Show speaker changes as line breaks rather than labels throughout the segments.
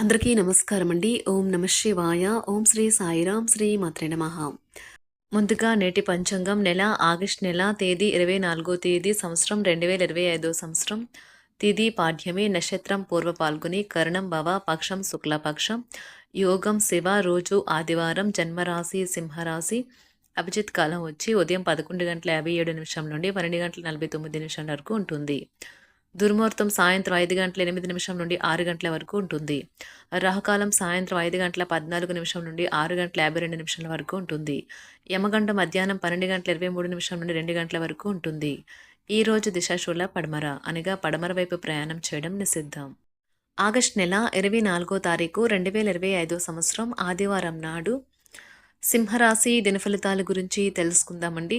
అందరికీ నమస్కారం అండి ఓం నమ శివాయ. ఓం శ్రీ సాయిరాం శ్రీ మాత్రే నమ. ముందుగా నేటి పంచాంగం నెల ఆగస్ట్ నెల తేదీ ఇరవై నాలుగో తేదీ సంవత్సరం రెండు వేల ఇరవై ఐదో సంవత్సరం. తిథి పాఠ్యమి నక్షత్రం పూర్వ పాల్గొని కరణం భవ పక్షం శుక్లపక్షం. యోగం శివ రోజు ఆదివారం జన్మరాశి సింహరాశి. అభిజిత్ కాలం వచ్చి ఉదయం పదకొండు గంటల యాభై ఏడు నిమిషం నుండి పన్నెండు గంటల నలభై తొమ్మిది నిమిషం వరకు ఉంటుంది. దుర్ముహూర్తం సాయంత్రం ఐదు గంటల ఎనిమిది నిమిషం నుండి ఆరు గంటల వరకు ఉంటుంది. రాహుకాలం సాయంత్రం ఐదు గంటల పద్నాలుగు నిమిషం నుండి ఆరు గంటల యాభై రెండు నిమిషాల వరకు ఉంటుంది. యమగంట మధ్యాహ్నం పన్నెండు గంటల ఇరవై మూడు నిమిషం నుండి రెండు గంటల వరకు ఉంటుంది. ఈ రోజు దిశాశూల పడమర అనగా పడమర వైపు ప్రయాణం చేయడం నిషిద్ధం. ఆగస్ట్ నెల ఇరవై నాలుగో తారీఖు రెండు వేల ఇరవై ఐదో సంవత్సరం ఆదివారం నాడు సింహరాశి దినఫలితాల గురించి తెలుసుకుందామండి.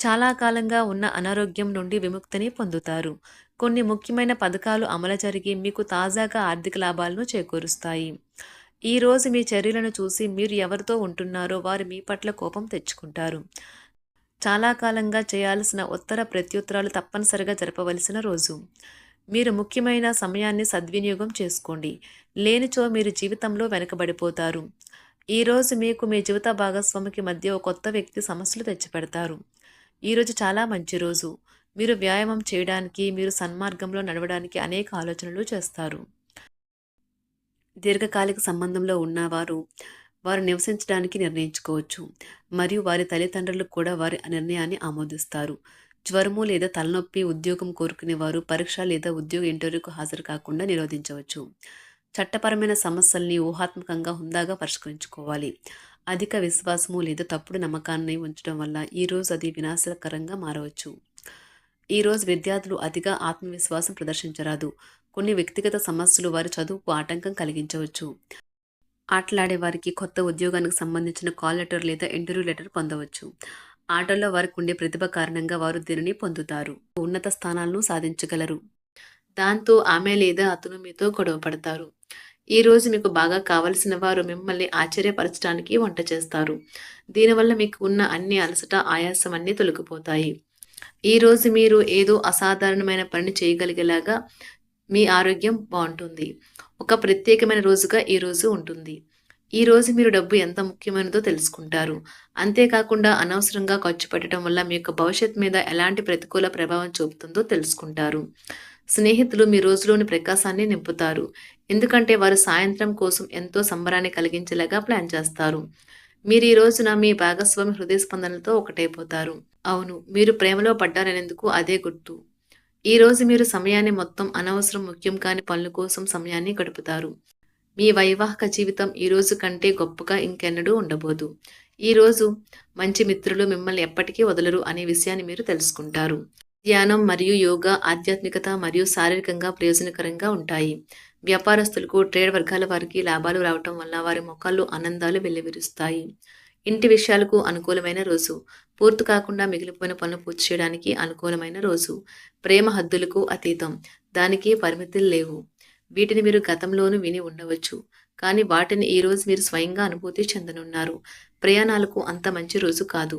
చాలా కాలంగా ఉన్న అనారోగ్యం నుండి విముక్తిని పొందుతారు. కొన్ని ముఖ్యమైన పథకాలు అమలు జరిగి మీకు తాజాగా ఆర్థిక లాభాలను చేకూరుస్తాయి. ఈ రోజు మీ చర్యలను చూసి మీరు ఎవరితో ఉంటున్నారో వారు మీ పట్ల కోపం తెచ్చుకుంటారు. చాలా కాలంగా చేయాల్సిన ఉత్తర ప్రత్యుత్తరాలు తప్పనిసరిగా జరపవలసిన రోజు. మీరు ముఖ్యమైన సమయాన్ని సద్వినియోగం చేసుకోండి. లేనిచో మీరు జీవితంలో వెనకబడిపోతారు. ఈరోజు మీకు మీ జీవిత భాగస్వామికి మధ్య ఒక కొత్త వ్యక్తి సమస్యలు తెచ్చిపెడతారు. ఈరోజు చాలా మంచి రోజు. మీరు వ్యాయామం చేయడానికి మీరు సన్మార్గంలో నడవడానికి అనేక ఆలోచనలు చేస్తారు. దీర్ఘకాలిక సంబంధంలో ఉన్నవారు వారు నివసించడానికి నిర్ణయించుకోవచ్చు. మరియు వారి తల్లిదండ్రులు కూడా వారి నిర్ణయాన్ని ఆమోదిస్తారు. జ్వరము లేదా తలనొప్పి ఉద్యోగం కోరుకునే వారు పరీక్ష లేదా ఉద్యోగ ఇంటర్వ్యూకు హాజరు కాకుండా నిరోధించవచ్చు. చట్టపరమైన సమస్యల్ని ఊహాత్మకంగా హుందాగా పరిష్కరించుకోవాలి. అధిక విశ్వాసము లేదా తప్పుడు నమ్మకాన్ని ఉంచడం వల్ల ఈరోజు అది వినాశకరంగా మారవచ్చు. ఈరోజు విద్యార్థులు అతిగా ఆత్మవిశ్వాసం ప్రదర్శించరాదు. కొన్ని వ్యక్తిగత సమస్యలు వారి చదువుకు ఆటంకం కలిగించవచ్చు. ఆటలాడే వారికి కొత్త ఉద్యోగానికి సంబంధించిన కాల్ లెటర్ లేదా ఇంటర్వ్యూ లెటర్ పొందవచ్చు. ఆటల్లో వారికి ఉండే ప్రతిభ కారణంగా వారు దీనిని పొందుతారు. ఉన్నత స్థానాలను సాధించగలరు. దాంతో ఆమె లేదా అతను మీతో గొడవ పడతారు. ఈ రోజు మీకు బాగా కావలసిన వారు మిమ్మల్ని ఆశ్చర్యపరచడానికి వంట చేస్తారు. దీనివల్ల మీకు ఉన్న అన్ని అలసట ఆయాసం అన్నీ తొలగిపోతాయి. ఈ రోజు మీరు ఏదో అసాధారణమైన పని చేయగలిగేలాగా మీ ఆరోగ్యం బాగుంటుంది. ఒక ప్రత్యేకమైన రోజుగా ఈ రోజు ఉంటుంది. ఈ రోజు మీరు డబ్బు ఎంత ముఖ్యమైనదో తెలుసుకుంటారు. అంతేకాకుండా అనవసరంగా ఖర్చు పెట్టడం వల్ల మీ యొక్క భవిష్యత్ మీద ఎలాంటి ప్రతికూల ప్రభావం చూపుతుందో తెలుసుకుంటారు. స్నేహితులు మీ రోజులోని ప్రకాశాన్ని నింపుతారు. ఎందుకంటే వారు సాయంత్రం కోసం ఎంతో సంబరాన్ని కలిగించేలాగా ప్లాన్ చేస్తారు. మీరు ఈ రోజున మీ భాగస్వామి హృదయ స్పందనలతో ఒకటైపోతారు. అవును మీరు ప్రేమలో పడ్డారనేందుకు అదే గుర్తు. ఈ రోజు మీరు సమయాన్ని మొత్తం అనవసరం ముఖ్యం కాని పనుల కోసం సమయాన్ని గడుపుతారు. మీ వైవాహిక జీవితం ఈ రోజు కంటే గొప్పగా ఇంకెన్నడూ ఉండబోదు. ఈ రోజు మంచి మిత్రులు మిమ్మల్ని ఎప్పటికీ వదలరు అనే విషయాన్ని మీరు తెలుసుకుంటారు. ధ్యానం మరియు యోగా ఆధ్యాత్మికత మరియు శారీరకంగా ప్రయోజనకరంగా ఉంటాయి. వ్యాపారస్తులకు ట్రేడ్ వర్గాల వారికి లాభాలు రావటం వల్ల వారి మొక్కల్లో ఆనందాలు వెల్లివిరుస్తాయి. ఇంటి విషయాలకు అనుకూలమైన రోజు. పూర్తి కాకుండా మిగిలిపోయిన పనులు పూర్తి చేయడానికి అనుకూలమైన రోజు. ప్రేమ హద్దులకు అతీతం. దానికి పరిమితులు లేవు. వీటిని మీరు గతంలోనూ విని ఉండవచ్చు. కానీ వాటిని ఈ రోజు మీరు స్వయంగా అనుభూతి చెందనున్నారు. ప్రయాణాలకు అంత మంచి రోజు కాదు.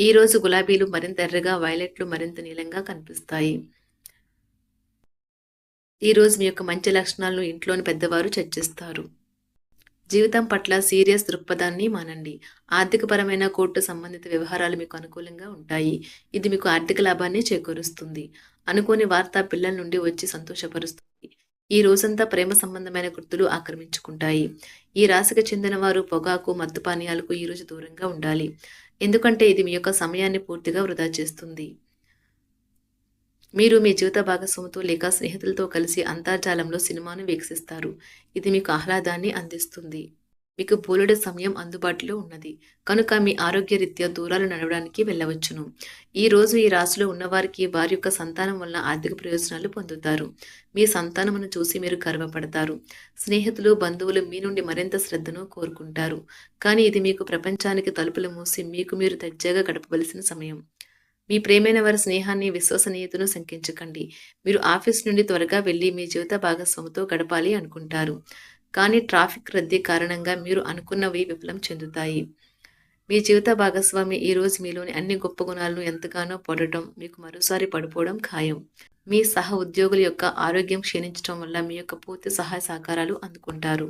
ఈ రోజు గులాబీలు మరింత ఎర్రగా వైలెట్లు మరింత నీలంగా కనిపిస్తాయి. ఈ రోజు మీ యొక్క మంచి లక్షణాలను ఇంట్లోని పెద్దవారు చర్చిస్తారు. జీవితం పట్ల సీరియస్ దృక్పథాన్ని మానండి. ఆర్థికపరమైన కోర్టు సంబంధిత వ్యవహారాలు మీకు అనుకూలంగా ఉంటాయి. ఇది మీకు ఆర్థిక లాభాన్ని చేకూరుస్తుంది. అనుకోని వార్త పిల్లల నుండి వచ్చి సంతోషపరుస్తుంది. ఈ రోజంతా ప్రేమ సంబంధమైన గుర్తులు ఆక్రమించుకుంటాయి. ఈ రాశికి చెందిన వారు పొగాకు మద్దుపానీయాలకు ఈరోజు దూరంగా ఉండాలి. ఎందుకంటే ఇది మీ యొక్క సమయాన్ని పూర్తిగా వృధా చేస్తుంది. మీరు మీ జీవిత భాగస్వామితో లేక స్నేహితులతో కలిసి అంతర్జాలంలో సినిమాను వీక్షిస్తారు. ఇది మీకు ఆహ్లాదాన్ని అందిస్తుంది. మీకు బోలెడు సమయం అందుబాటులో ఉన్నది. కనుక మీ ఆరోగ్యరీత్యా దూరాలు నడవడానికి వెళ్ళవచ్చును. ఈ రోజు ఈ రాశిలో ఉన్నవారికి వారి యొక్క సంతానం వల్ల ఆర్థిక ప్రయోజనాలు పొందుతారు. మీ సంతానమును చూసి మీరు గర్వపడతారు. స్నేహితులు బంధువులు మీ నుండి మరింత శ్రద్ధను కోరుకుంటారు. కానీ ఇది మీకు ప్రపంచానికి తలుపులు మూసి మీకు మీరు దర్జాగా గడపవలసిన సమయం. మీ ప్రేమైన వారి స్నేహాన్ని విశ్వసనీయతను శంకించకండి. మీరు ఆఫీస్ నుండి త్వరగా వెళ్ళి మీ జీవిత భాగస్వామితో గడపాలి అనుకుంటారు. కానీ ట్రాఫిక్ రద్దీ కారణంగా మీరు అనుకున్నవి విఫలం చెందుతాయి. మీ జీవిత భాగస్వామి ఈ రోజు మీలోని అన్ని గొప్ప గుణాలను ఎంతగానో పొడటం మీకు మరోసారి పడిపోవడం ఖాయం. మీ సహ ఉద్యోగుల యొక్క ఆరోగ్యం క్షీణించడం వల్ల మీ యొక్క పూర్తి సహాయ సహకారాలు అందుకుంటారు.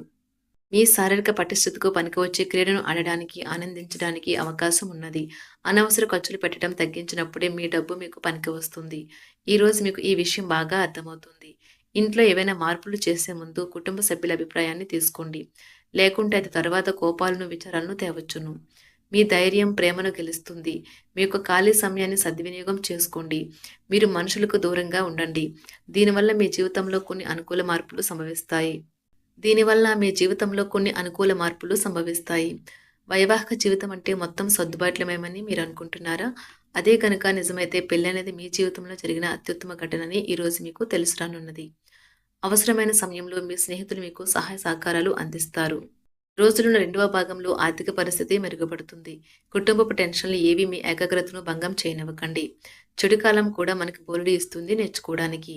మీ శారీరక పటిష్టతకు పనికివచ్చే క్రీడను ఆడడానికి ఆనందించడానికి అవకాశం ఉన్నది. అనవసర ఖర్చులు పెట్టడం తగ్గించినప్పుడే మీ డబ్బు మీకు పనికి వస్తుంది ఈరోజు మీకు ఈ విషయం బాగా అర్థమవుతుంది. ఇంట్లో ఏవైనా మార్పులు చేసే ముందు కుటుంబ సభ్యుల అభిప్రాయాన్ని తీసుకోండి. లేకుంటే అది తర్వాత కోపాలను విచారాలను తేవచ్చును. మీ ధైర్యం ప్రేమను గెలుస్తుంది. మీ యొక్క ఖాళీ సమయాన్ని సద్వినియోగం చేసుకోండి. మీరు మనుషులకు దూరంగా ఉండండి. దీనివల్ల మీ జీవితంలో కొన్ని అనుకూల మార్పులు సంభవిస్తాయి. దీనివల్ల మీ జీవితంలో కొన్ని అనుకూల మార్పులు సంభవిస్తాయి. వైవాహిక జీవితం అంటే మొత్తం సర్దుబాట్లమేమని మీరు అనుకుంటున్నారా? అదే కనుక నిజమైతే పెళ్ళి అనేది మీ జీవితంలో జరిగిన అత్యుత్తమ ఘటనని ఈరోజు మీకు తెలుసు రానున్నది అవసరమైన సమయంలో మీ స్నేహితులు మీకు సహాయ సహకారాలు అందిస్తారు. రోజులున్న రెండవ భాగంలో ఆర్థిక పరిస్థితి మెరుగుపడుతుంది. కుటుంబపు టెన్షన్లు ఏవి మీ ఏకాగ్రతను భంగం చేయనివ్వకండి. చెడు కాలం కూడా మనకు బోలుడి ఇస్తుంది నేర్చుకోవడానికి.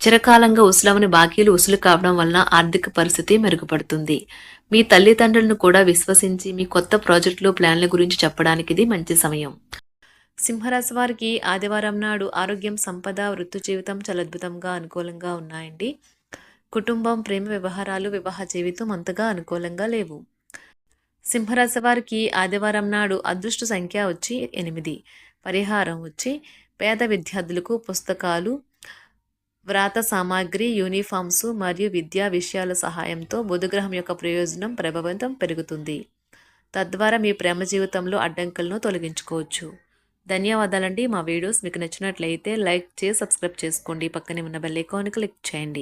చిరకాలంగా ఉసులవని బాకీలు ఉసులు కావడం వలన ఆర్థిక పరిస్థితి మెరుగుపడుతుంది. మీ తల్లిదండ్రులను కూడా విశ్వసించి మీ కొత్త ప్రాజెక్టులు ప్లాన్ల గురించి చెప్పడానికి ఇది మంచి సమయం. సింహరాశి వారికి ఆదివారం నాడు ఆరోగ్యం సంపద వృత్తి జీవితం చాలా అద్భుతంగా అనుకూలంగా ఉన్నాయండి. కుటుంబం ప్రేమ వ్యవహారాలు వివాహ జీవితం అంతగా అనుకూలంగా లేవు. సింహరాశి వారికి ఆదివారం నాడు అదృష్ట సంఖ్య వచ్చి ఎనిమిది. పరిహారం వచ్చి పేద విద్యార్థులకు పుస్తకాలు వ్రాత సామాగ్రి యూనిఫామ్స్ మరియు విద్యా విషయాల సహాయంతో బుధగ్రహం యొక్క ప్రయోజనం ప్రభావితం పెరుగుతుంది. తద్వారా మీ ప్రేమ జీవితంలో అడ్డంకులను తొలగించుకోవచ్చు. ధన్యవాదాలండి. మా వీడియోస్ మీకు నచ్చినట్లయితే లైక్ చేసి సబ్స్క్రైబ్ చేసుకోండి. పక్కనే ఉన్న బెల్ ఐకాన్ క్లిక్ చేయండి.